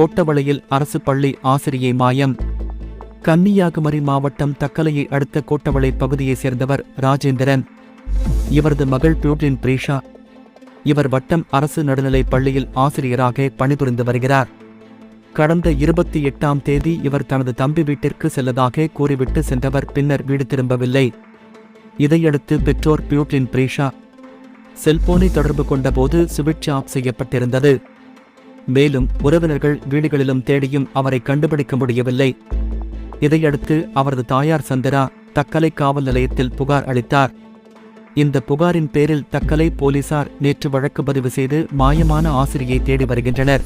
கோட்டவளையில் அரசு பள்ளி ஆசிரியை மாயம். கன்னியாகுமரி மாவட்டம் தக்கலையை அடுத்த கோட்டவளை பகுதியைச் சேர்ந்தவர் ராஜேந்திரன். இவரது மகள் பியூட்லின் பிரீஷா. இவர் வட்டம் அரசு நடுநிலைப் பள்ளியில் ஆசிரியராக பணிபுரிந்து வருகிறார். கடந்த இருபத்தி எட்டாம் தேதி இவர் தனது தம்பி வீட்டிற்கு செல்லதாக கூறிவிட்டு சென்றவர் பின்னர் வீடு திரும்பவில்லை. இதையடுத்து பெற்றோர் பியூட்லின் பிரீஷா. செல்போனை தொடர்பு கொண்டபோது சுவிட்ச் ஆஃப் செய்யப்பட்டிருந்தது. மேலும் உறவினர்கள் வீடுகளிலும் தேடியும் அவரை கண்டுபிடிக்க முடியவில்லை. இதையடுத்து அவரது தாயார் சந்திரா தக்கலை காவல் நிலையத்தில் புகார் அளித்தார். இந்த புகாரின் பேரில் தக்கலை போலீசார் நேற்று வழக்கு பதிவு செய்து மாயமான ஆசிரியை தேடி வருகின்றனர்.